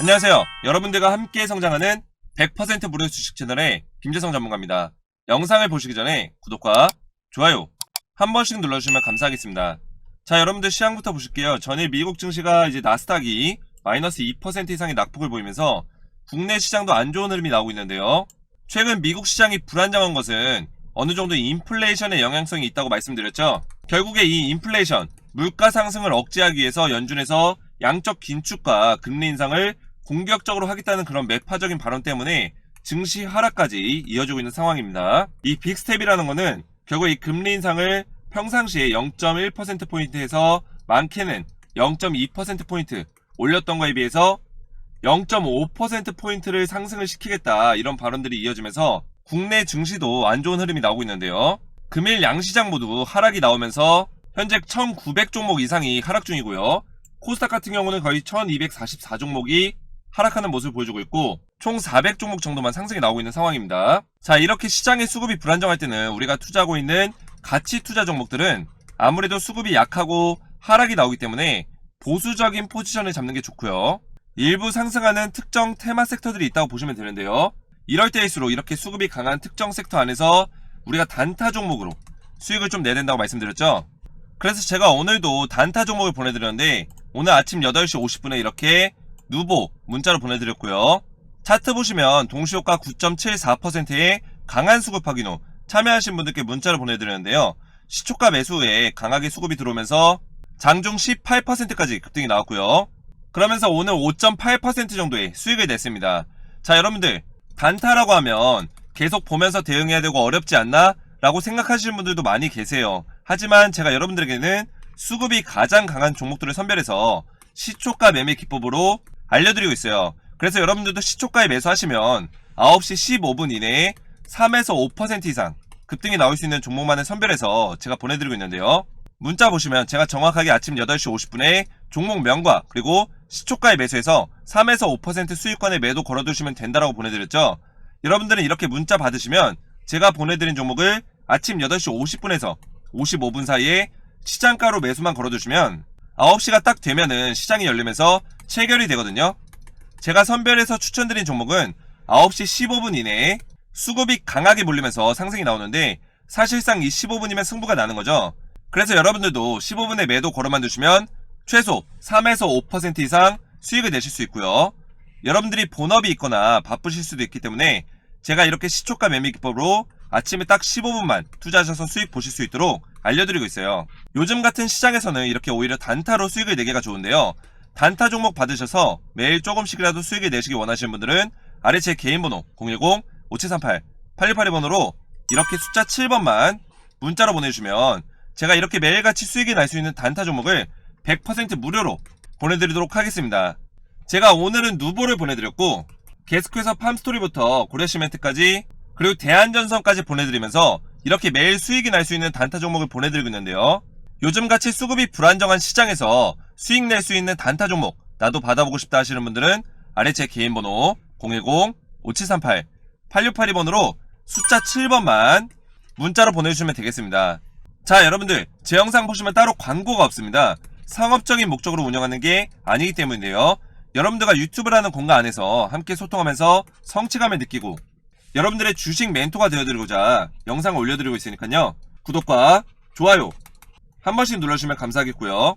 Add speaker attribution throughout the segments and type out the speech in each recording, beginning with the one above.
Speaker 1: 안녕하세요. 여러분들과 함께 성장하는 100% 무료 주식 채널의 김재성 전문가입니다. 영상을 보시기 전에 구독과 좋아요 한 번씩 눌러주시면 감사하겠습니다. 자, 여러분들 시황부터 보실게요. 전일 미국 증시가 이제 나스닥이 마이너스 2% 이상의 낙폭을 보이면서 국내 시장도 안 좋은 흐름이 나오고 있는데요. 최근 미국 시장이 불안정한 것은 어느 정도 인플레이션의 영향성이 있다고 말씀드렸죠. 결국에 이 인플레이션, 물가 상승을 억제하기 위해서 연준에서 양적 긴축과 금리 인상을 공격적으로 하겠다는 그런 매파적인 발언 때문에 증시 하락까지 이어지고 있는 상황입니다. 이 빅스텝이라는 거는 결국 이 금리 인상을 평상시에 0.1%포인트에서 많게는 0.2%포인트 올렸던 거에 비해서 0.5%포인트를 상승을 시키겠다 이런 발언들이 이어지면서 국내 증시도 안 좋은 흐름이 나오고 있는데요. 금일 양시장 모두 하락이 나오면서 현재 1900 종목 이상이 하락 중이고요. 코스닥 같은 경우는 거의 1244 종목이 하락하는 모습을 보여주고 있고 총 400 종목 정도만 상승이 나오고 있는 상황입니다. 자 이렇게 시장의 수급이 불안정할 때는 우리가 투자하고 있는 가치 투자 종목들은 아무래도 수급이 약하고 하락이 나오기 때문에 보수적인 포지션을 잡는 게 좋고요. 일부 상승하는 특정 테마 섹터들이 있다고 보시면 되는데요. 이럴 때일수록 이렇게 수급이 강한 특정 섹터 안에서 우리가 단타 종목으로 수익을 좀 내야 된다고 말씀드렸죠. 그래서 제가 오늘도 단타 종목을 보내드렸는데 오늘 아침 8시 50분에 이렇게 누보 문자로 보내드렸고요. 차트 보시면 동시효과 9.74%의 강한 수급 확인 후 참여하신 분들께 문자를 보내드렸는데요. 시초가 매수 후에 강하게 수급이 들어오면서 장중 18%까지 급등이 나왔고요. 그러면서 오늘 5.8% 정도의 수익을 냈습니다. 자, 여러분들 단타라고 하면 계속 보면서 대응해야 되고 어렵지 않나? 라고 생각하시는 분들도 많이 계세요. 하지만 제가 여러분들에게는 수급이 가장 강한 종목들을 선별해서 시초가 매매 기법으로 알려드리고 있어요. 그래서 여러분들도 시초가에 매수하시면 9시 15분 이내에 3에서 5% 이상 급등이 나올 수 있는 종목만을 선별해서 제가 보내드리고 있는데요. 문자 보시면 제가 정확하게 아침 8시 50분에 종목명과 그리고 시초가에 매수해서 3에서 5% 수익권에 매도 걸어두시면 된다라고 보내드렸죠. 여러분들은 이렇게 문자 받으시면 제가 보내드린 종목을 아침 8시 50분에서 55분 사이에 시장가로 매수만 걸어두시면 9시가 딱 되면은 시장이 열리면서 체결이 되거든요. 제가 선별해서 추천드린 종목은 9시 15분 이내에 수급이 강하게 몰리면서 상승이 나오는데 사실상 이 15분이면 승부가 나는 거죠. 그래서 여러분들도 15분에 매도 걸어만 두시면 최소 3에서 5% 이상 수익을 내실 수 있고요. 여러분들이 본업이 있거나 바쁘실 수도 있기 때문에 제가 이렇게 시초가 매매 기법으로 아침에 딱 15분만 투자하셔서 수익 보실 수 있도록 알려드리고 있어요. 요즘 같은 시장에서는 이렇게 오히려 단타로 수익을 내기가 좋은데요. 단타 종목 받으셔서 매일 조금씩이라도 수익을 내시기 원하시는 분들은 아래 제 개인 번호 010-5738-8682번으로 이렇게 숫자 7번만 문자로 보내주시면 제가 이렇게 매일같이 수익이 날 수 있는 단타 종목을 100% 무료로 보내드리도록 하겠습니다. 제가 오늘은 누보를 보내드렸고 게스크에서 팜스토리부터 고려시멘트까지 그리고 대한전선까지 보내드리면서 이렇게 매일 수익이 날 수 있는 단타 종목을 보내드리고 있는데요. 요즘같이 수급이 불안정한 시장에서 수익 낼 수 있는 단타 종목 나도 받아보고 싶다 하시는 분들은 아래 제 개인 번호 010-5738-8682번으로 숫자 7번만 문자로 보내주시면 되겠습니다. 자 여러분들 제 영상 보시면 따로 광고가 없습니다. 상업적인 목적으로 운영하는 게 아니기 때문인데요. 여러분들과 유튜브라는 공간 안에서 함께 소통하면서 성취감을 느끼고 여러분들의 주식 멘토가 되어드리고자 영상을 올려드리고 있으니까요. 구독과 좋아요 한 번씩 눌러주시면 감사하겠고요.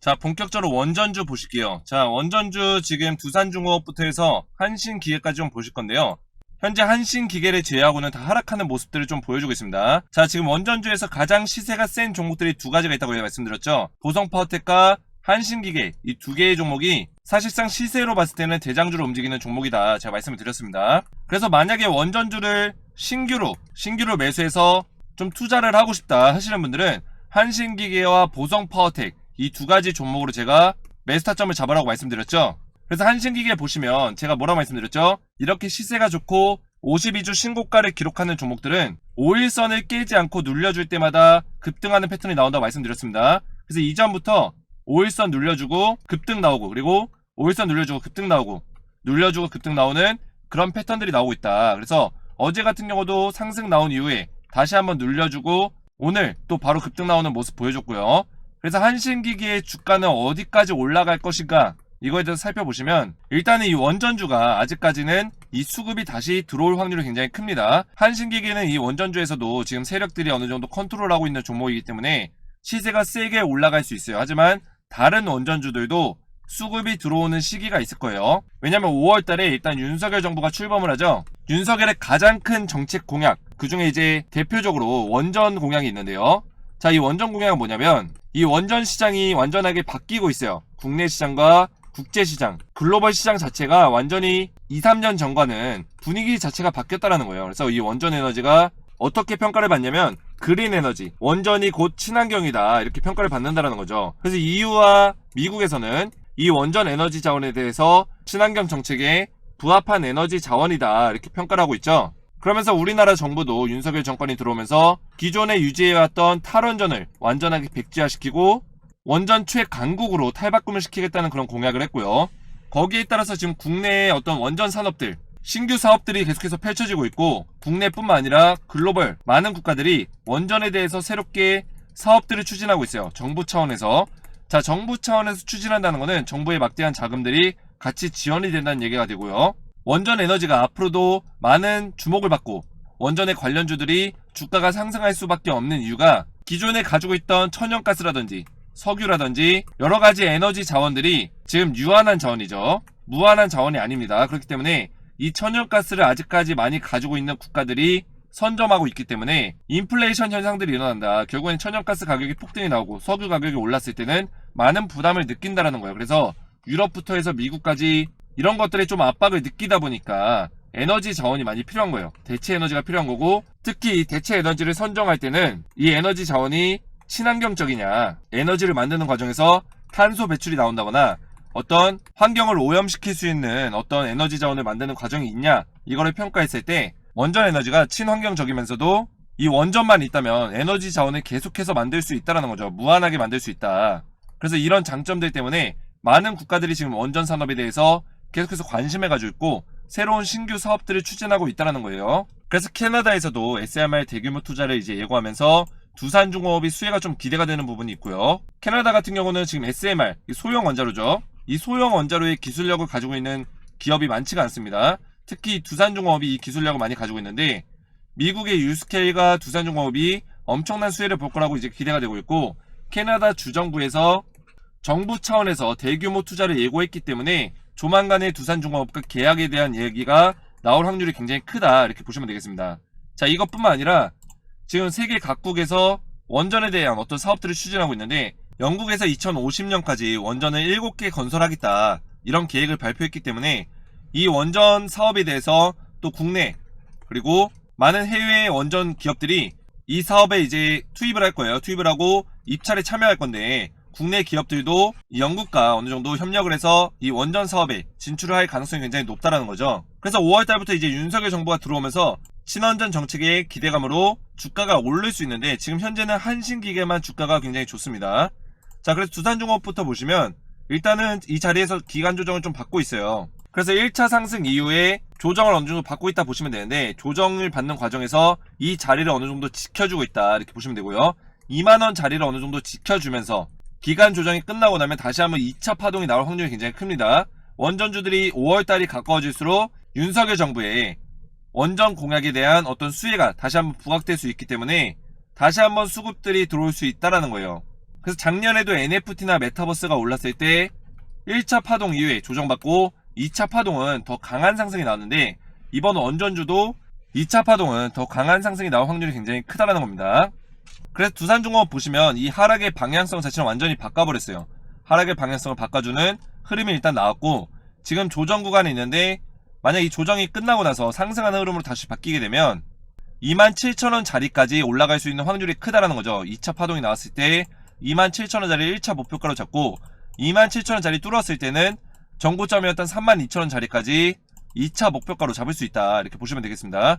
Speaker 1: 자 본격적으로 원전주 보실게요. 자 원전주 지금 두산중공업부터 해서 한신기계까지 좀 보실 건데요. 현재 한신기계를 제외하고는 다 하락하는 모습들을 좀 보여주고 있습니다. 자 지금 원전주에서 가장 시세가 센 종목들이 두 가지가 있다고 말씀드렸죠. 보성파워텍과 한신기계 이 두 개의 종목이 사실상 시세로 봤을 때는 대장주로 움직이는 종목이다 제가 말씀을 드렸습니다. 그래서 만약에 원전주를 신규로 신규로 매수해서 좀 투자를 하고 싶다 하시는 분들은 한신기계와 보성파워텍 이 두 가지 종목으로 제가 매스타점을 잡으라고 말씀드렸죠. 그래서 한신기계 보시면 제가 뭐라고 말씀드렸죠? 이렇게 시세가 좋고 52주 신고가를 기록하는 종목들은 5일선을 깨지 않고 눌려줄 때마다 급등하는 패턴이 나온다고 말씀드렸습니다. 그래서 이전부터 5일선 눌려주고 급등 나오고 그리고 5일선 눌려주고 급등 나오고 눌려주고 급등 나오는 그런 패턴들이 나오고 있다. 그래서 어제 같은 경우도 상승 나온 이후에 다시 한번 눌려주고 오늘 또 바로 급등 나오는 모습 보여줬고요. 그래서 한신기기의 주가는 어디까지 올라갈 것인가 이거에 대해서 살펴보시면 일단은 이 원전주가 아직까지는 이 수급이 다시 들어올 확률이 굉장히 큽니다. 한신기계는 이 원전주에서도 지금 세력들이 어느 정도 컨트롤하고 있는 종목이기 때문에 시세가 세게 올라갈 수 있어요. 하지만 다른 원전주들도 수급이 들어오는 시기가 있을 거예요. 왜냐면 5월 달에 일단 윤석열 정부가 출범을 하죠. 윤석열의 가장 큰 정책 공약, 그 중에 이제 대표적으로 원전 공약이 있는데요. 자, 이 원전 공약은 뭐냐면 이 원전 시장이 완전하게 바뀌고 있어요. 국내 시장과 국제 시장, 글로벌 시장 자체가 완전히 2, 3년 전과는 분위기 자체가 바뀌었다라는 거예요. 그래서 이 원전 에너지가 어떻게 평가를 받냐면 그린 에너지, 원전이 곧 친환경이다 이렇게 평가를 받는다라는 거죠. 그래서 EU와 미국에서는 이 원전 에너지 자원에 대해서 친환경 정책에 부합한 에너지 자원이다 이렇게 평가를 하고 있죠. 그러면서 우리나라 정부도 윤석열 정권이 들어오면서 기존에 유지해왔던 탈원전을 완전하게 백지화시키고 원전 최 강국으로 탈바꿈을 시키겠다는 그런 공약을 했고요. 거기에 따라서 지금 국내의 어떤 원전 산업들, 신규 사업들이 계속해서 펼쳐지고 있고 국내뿐만 아니라 글로벌 많은 국가들이 원전에 대해서 새롭게 사업들을 추진하고 있어요. 정부 차원에서. 자, 정부 차원에서 추진한다는 것은 정부의 막대한 자금들이 같이 지원이 된다는 얘기가 되고요. 원전 에너지가 앞으로도 많은 주목을 받고 원전의 관련주들이 주가가 상승할 수밖에 없는 이유가 기존에 가지고 있던 천연가스라든지 석유라든지 여러 가지 에너지 자원들이 지금 유한한 자원이죠. 무한한 자원이 아닙니다. 그렇기 때문에 이 천연가스를 아직까지 많이 가지고 있는 국가들이 선점하고 있기 때문에 인플레이션 현상들이 일어난다. 결국엔 천연가스 가격이 폭등이 나오고 석유 가격이 올랐을 때는 많은 부담을 느낀다라는 거예요. 그래서 유럽부터 해서 미국까지 이런 것들에 좀 압박을 느끼다 보니까 에너지 자원이 많이 필요한 거예요. 대체 에너지가 필요한 거고 특히 이 대체 에너지를 선정할 때는 이 에너지 자원이 친환경적이냐 에너지를 만드는 과정에서 탄소 배출이 나온다거나 어떤 환경을 오염시킬 수 있는 어떤 에너지 자원을 만드는 과정이 있냐 이거를 평가했을 때 원전 에너지가 친환경적이면서도 이 원전만 있다면 에너지 자원을 계속해서 만들 수 있다라는 거죠. 무한하게 만들 수 있다. 그래서 이런 장점들 때문에 많은 국가들이 지금 원전 산업에 대해서 계속해서 관심을 가지고 있고 새로운 신규 사업들을 추진하고 있다는 거예요. 그래서 캐나다에서도 SMR 대규모 투자를 이제 예고하면서 두산중공업이 수혜가 좀 기대가 되는 부분이 있고요. 캐나다 같은 경우는 지금 SMR 소형 원자로죠. 이 소형 원자로의 기술력을 가지고 있는 기업이 많지가 않습니다. 특히 두산중공업이 이 기술력을 많이 가지고 있는데 미국의 유스케일과 두산중공업이 엄청난 수혜를 볼 거라고 이제 기대가 되고 있고 캐나다 주정부에서 정부 차원에서 대규모 투자를 예고했기 때문에 조만간에 두산중공업과 계약에 대한 얘기가 나올 확률이 굉장히 크다 이렇게 보시면 되겠습니다. 자 이것뿐만 아니라 지금 세계 각국에서 원전에 대한 어떤 사업들을 추진하고 있는데 영국에서 2050년까지 원전을 7개 건설하겠다 이런 계획을 발표했기 때문에 이 원전 사업에 대해서 또 국내 그리고 많은 해외 원전 기업들이 이 사업에 이제 투입을 할 거예요. 투입을 하고 입찰에 참여할 건데 국내 기업들도 이 영국과 어느 정도 협력을 해서 이 원전 사업에 진출을 할 가능성이 굉장히 높다라는 거죠. 그래서 5월 달부터 이제 윤석열 정부가 들어오면서 친원전 정책의 기대감으로 주가가 오를 수 있는데 지금 현재는 한신기계만 주가가 굉장히 좋습니다. 자, 그래서 두산중업부터 보시면 일단은 이 자리에서 기간 조정을 좀 받고 있어요. 그래서 1차 상승 이후에 조정을 어느 정도 받고 있다 보시면 되는데 조정을 받는 과정에서 이 자리를 어느 정도 지켜주고 있다 이렇게 보시면 되고요. 2만원 자리를 어느 정도 지켜주면서 기간 조정이 끝나고 나면 다시 한번 2차 파동이 나올 확률이 굉장히 큽니다. 원전주들이 5월달이 가까워질수록 윤석열 정부의 원전 공약에 대한 어떤 수혜가 다시 한번 부각될 수 있기 때문에 다시 한번 수급들이 들어올 수 있다라는 거예요. 그래서 작년에도 NFT나 메타버스가 올랐을 때 1차 파동 이후에 조정받고 2차 파동은 더 강한 상승이 나왔는데 이번 원전주도 2차 파동은 더 강한 상승이 나올 확률이 굉장히 크다라는 겁니다. 그래서 두산중공업 보시면 이 하락의 방향성 자체는 완전히 바꿔버렸어요. 하락의 방향성을 바꿔주는 흐름이 일단 나왔고 지금 조정 구간에 있는데 만약 이 조정이 끝나고 나서 상승하는 흐름으로 다시 바뀌게 되면 27,000원 자리까지 올라갈 수 있는 확률이 크다라는 거죠. 2차 파동이 나왔을 때 27,000원 자리 1차 목표가로 잡고 27,000원 자리 뚫었을 때는 정고점이었던 32,000원 자리까지 2차 목표가로 잡을 수 있다. 이렇게 보시면 되겠습니다.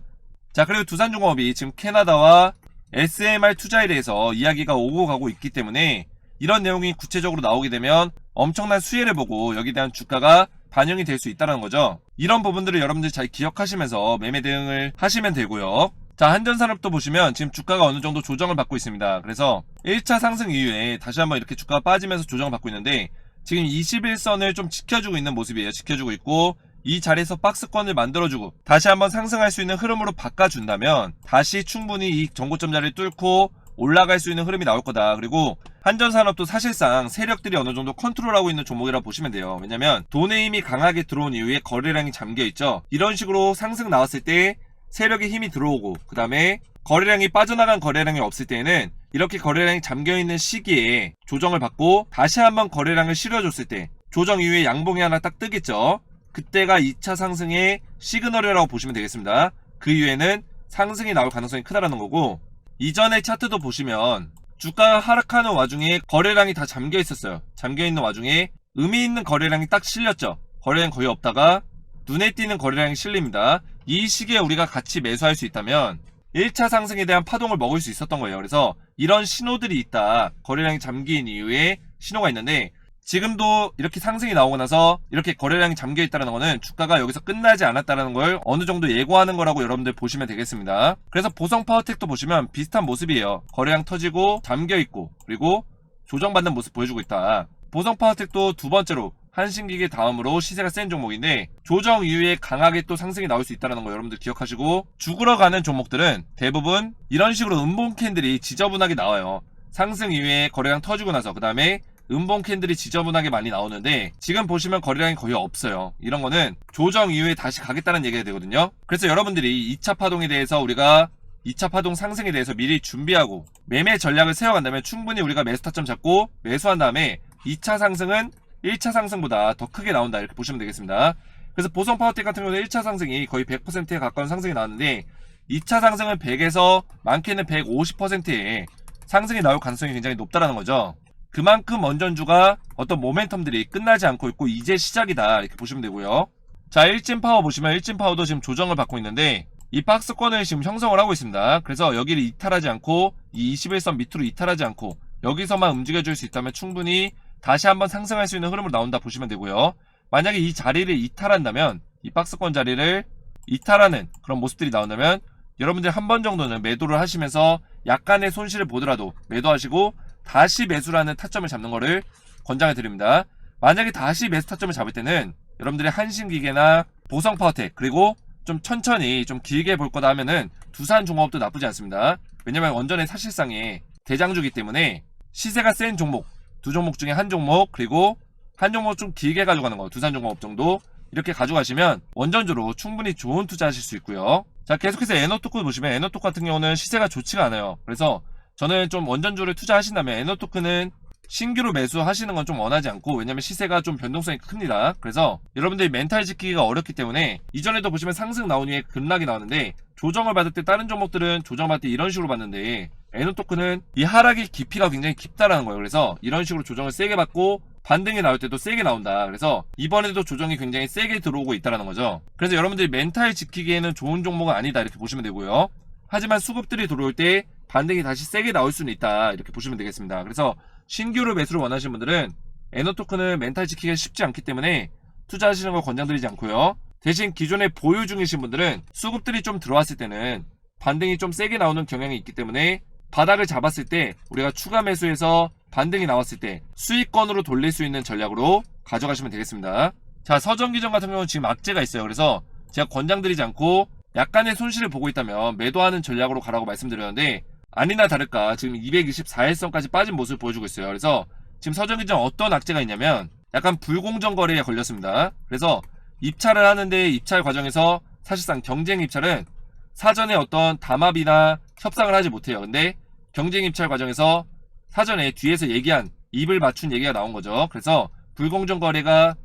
Speaker 1: 자, 그리고 두산중공업이 지금 캐나다와 SMR 투자에 대해서 이야기가 오고 가고 있기 때문에 이런 내용이 구체적으로 나오게 되면 엄청난 수혜를 보고 여기에 대한 주가가 반영이 될 수 있다는 거죠. 이런 부분들을 여러분들 잘 기억하시면서 매매 대응을 하시면 되고요. 자, 한전산업도 보시면 지금 주가가 어느 정도 조정을 받고 있습니다. 그래서 1차 상승 이후에 다시 한번 이렇게 주가가 빠지면서 조정을 받고 있는데 지금 21선을 좀 지켜주고 있는 모습이에요. 지켜주고 있고 이 자리에서 박스권을 만들어주고 다시 한번 상승할 수 있는 흐름으로 바꿔준다면 다시 충분히 이 정고점 자리를 뚫고 올라갈 수 있는 흐름이 나올 거다. 그리고 한전산업도 사실상 세력들이 어느 정도 컨트롤하고 있는 종목이라고 보시면 돼요. 왜냐면 돈의 힘이 강하게 들어온 이후에 거래량이 잠겨 있죠. 이런 식으로 상승 나왔을 때 세력의 힘이 들어오고 그 다음에 거래량이 빠져나간 거래량이 없을 때에는 이렇게 거래량이 잠겨 있는 시기에 조정을 받고 다시 한번 거래량을 실어줬을 때 조정 이후에 양봉이 하나 딱 뜨겠죠. 그때가 2차 상승의 시그널이라고 보시면 되겠습니다. 그 이후에는 상승이 나올 가능성이 크다라는 거고 이전의 차트도 보시면 주가가 하락하는 와중에 거래량이 다 잠겨 있었어요. 잠겨 있는 와중에 의미 있는 거래량이 딱 실렸죠. 거래량 거의 없다가 눈에 띄는 거래량이 실립니다. 이 시기에 우리가 같이 매수할 수 있다면 1차 상승에 대한 파동을 먹을 수 있었던 거예요. 그래서 이런 신호들이 있다. 거래량이 잠긴 이후에 신호가 있는데 지금도 이렇게 상승이 나오고 나서 이렇게 거래량이 잠겨 있다는 거는 주가가 여기서 끝나지 않았다는 걸 어느 정도 예고하는 거라고 여러분들 보시면 되겠습니다. 그래서 보성 파워텍도 보시면 비슷한 모습이에요. 거래량 터지고 잠겨 있고 그리고 조정받는 모습 보여주고 있다. 보성 파워텍도 두 번째로 한신기계 다음으로 시세가 센 종목인데 조정 이후에 강하게 또 상승이 나올 수 있다는 거 여러분들 기억하시고 죽으러 가는 종목들은 대부분 이런 식으로 음봉 캔들이 지저분하게 나와요. 상승 이후에 거래량 터지고 나서 그 다음에 음봉 캔들이 지저분하게 많이 나오는데 지금 보시면 거래량이 거의 없어요. 이런 거는 조정 이후에 다시 가겠다는 얘기가 되거든요. 그래서 여러분들이 2차 파동에 대해서 우리가 2차 파동 상승에 대해서 미리 준비하고 매매 전략을 세워간다면 충분히 우리가 매수 타점 잡고 매수한 다음에 2차 상승은 1차 상승보다 더 크게 나온다 이렇게 보시면 되겠습니다. 그래서 보성 파워텍 같은 경우는 1차 상승이 거의 100%에 가까운 상승이 나왔는데 2차 상승은 100에서 많게는 150%의 상승이 나올 가능성이 굉장히 높다라는 거죠. 그만큼 원전주가 어떤 모멘텀들이 끝나지 않고 있고 이제 시작이다 이렇게 보시면 되고요. 자 일진 파워 보시면 일진 파워도 지금 조정을 받고 있는데 이 박스권을 지금 형성을 하고 있습니다. 그래서 여기를 이탈하지 않고 이 21선 밑으로 이탈하지 않고 여기서만 움직여줄 수 있다면 충분히 다시 한번 상승할 수 있는 흐름으로 나온다 보시면 되고요. 만약에 이 자리를 이탈한다면 이 박스권 자리를 이탈하는 그런 모습들이 나온다면 여러분들 한 번 정도는 매도를 하시면서 약간의 손실을 보더라도 매도하시고 다시 매수라는 타점을 잡는 거를 권장해 드립니다. 만약에 다시 매수 타점을 잡을 때는 여러분들이 한신기계나 보성 파워텍 그리고 좀 천천히 좀 길게 볼 거다 하면은 두산 종업도 나쁘지 않습니다. 왜냐면 원전의 사실상의 대장주기 때문에 시세가 센 종목 두 종목 중에 한 종목 그리고 한 종목 좀 길게 가져가는 거 두산 종업 정도 이렇게 가져가시면 원전주로 충분히 좋은 투자하실 수 있고요. 자 계속해서 에너토크 보시면 에너토크 같은 경우는 시세가 좋지가 않아요. 그래서 저는 좀 원전주를 투자하신다면 에너토크는 신규로 매수하시는 건 좀 원하지 않고 왜냐면 시세가 좀 변동성이 큽니다. 그래서 여러분들이 멘탈 지키기가 어렵기 때문에 이전에도 보시면 상승 나온 후에 급락이 나왔는데 조정을 받을 때 다른 종목들은 조정 받을 때 이런 식으로 받는데 에너토크는 이 하락의 깊이가 굉장히 깊다라는 거예요. 그래서 이런 식으로 조정을 세게 받고 반등이 나올 때도 세게 나온다. 그래서 이번에도 조정이 굉장히 세게 들어오고 있다라는 거죠. 그래서 여러분들이 멘탈 지키기에는 좋은 종목은 아니다 이렇게 보시면 되고요. 하지만 수급들이 들어올 때 반등이 다시 세게 나올 수는 있다 이렇게 보시면 되겠습니다. 그래서 신규로 매수를 원하시는 분들은 에너토크는 멘탈 지키기가 쉽지 않기 때문에 투자하시는 걸 권장드리지 않고요. 대신 기존에 보유 중이신 분들은 수급들이 좀 들어왔을 때는 반등이 좀 세게 나오는 경향이 있기 때문에 바닥을 잡았을 때 우리가 추가 매수해서 반등이 나왔을 때 수익권으로 돌릴 수 있는 전략으로 가져가시면 되겠습니다. 자 서정기전 같은 경우는 지금 악재가 있어요. 그래서 제가 권장드리지 않고 약간의 손실을 보고 있다면 매도하는 전략으로 가라고 말씀드렸는데 아니나 다를까 지금 224일선까지 빠진 모습을 보여주고 있어요. 그래서 지금 서정기전 어떤 악재가 있냐면 약간 불공정 거래에 걸렸습니다. 그래서 입찰을 하는데 입찰 과정에서 사실상 경쟁 입찰은 사전에 어떤 담합이나 협상을 하지 못해요. 근데 경쟁 입찰 과정에서 사전에 뒤에서 얘기한 입을 맞춘 얘기가 나온 거죠. 그래서 불공정 거래가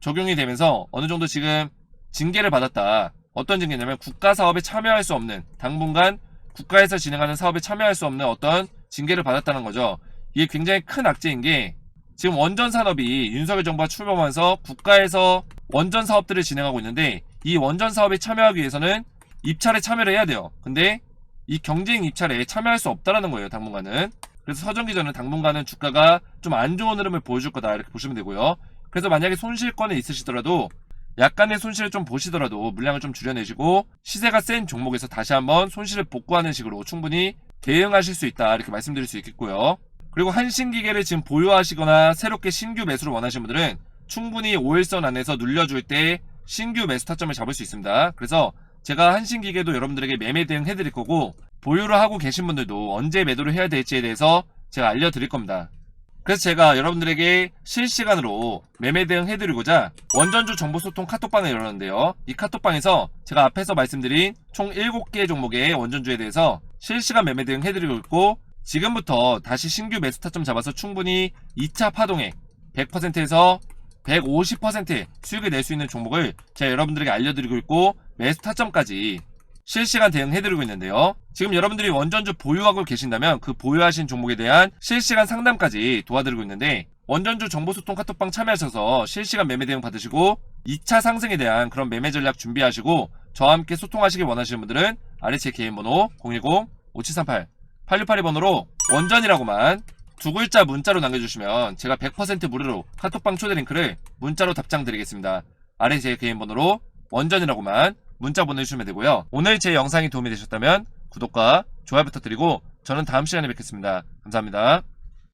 Speaker 1: 적용이 되면서 어느 정도 지금 징계를 받았다. 어떤 징계냐면 국가 사업에 참여할 수 없는 당분간 국가에서 진행하는 사업에 참여할 수 없는 어떤 징계를 받았다는 거죠. 이게 굉장히 큰 악재인 게 지금 원전 산업이 윤석열 정부가 출범하면서 국가에서 원전 사업들을 진행하고 있는데 이 원전 사업에 참여하기 위해서는 입찰에 참여를 해야 돼요. 근데 이 경쟁 입찰에 참여할 수 없다라는 거예요. 당분간은. 그래서 서정기전은 당분간은 주가가 좀 안 좋은 흐름을 보여줄 거다 이렇게 보시면 되고요. 그래서 만약에 손실권에 있으시더라도 약간의 손실을 좀 보시더라도 물량을 좀 줄여내시고 시세가 센 종목에서 다시 한번 손실을 복구하는 식으로 충분히 대응하실 수 있다 이렇게 말씀드릴 수 있겠고요. 그리고 한신기계를 지금 보유하시거나 새롭게 신규 매수를 원하시는 분들은 충분히 5일선 안에서 눌려줄 때 신규 매수 타점을 잡을 수 있습니다. 그래서 제가 한신기계도 여러분들에게 매매 대응 해드릴 거고 보유를 하고 계신 분들도 언제 매도를 해야 될지에 대해서 제가 알려드릴 겁니다. 그래서 제가 여러분들에게 실시간으로 매매 대응 해드리고자 원전주 정보소통 카톡방을 열었는데요. 이 카톡방에서 제가 앞에서 말씀드린 총 7개 종목의 원전주에 대해서 실시간 매매 대응 해드리고 있고 지금부터 다시 신규 매수 타점 잡아서 충분히 2차 파동액 100%에서 150% 수익을 낼 수 있는 종목을 제가 여러분들에게 알려드리고 있고 매수 타점까지 실시간 대응해드리고 있는데요. 지금 여러분들이 원전주 보유하고 계신다면 그 보유하신 종목에 대한 실시간 상담까지 도와드리고 있는데 원전주 정보소통 카톡방 참여하셔서 실시간 매매 대응 받으시고 2차 상승에 대한 그런 매매 전략 준비하시고 저와 함께 소통하시길 원하시는 분들은 아래 제 개인 번호 010-5738-8682번호로 원전이라고만 두 글자 문자로 남겨주시면 제가 100% 무료로 카톡방 초대 링크를 문자로 답장 드리겠습니다. 아래 제 개인 번호로 원전이라고만 문자 보내주시면 되고요. 오늘 제 영상이 도움이 되셨다면 구독과 좋아요 부탁드리고 저는 다음 시간에 뵙겠습니다. 감사합니다.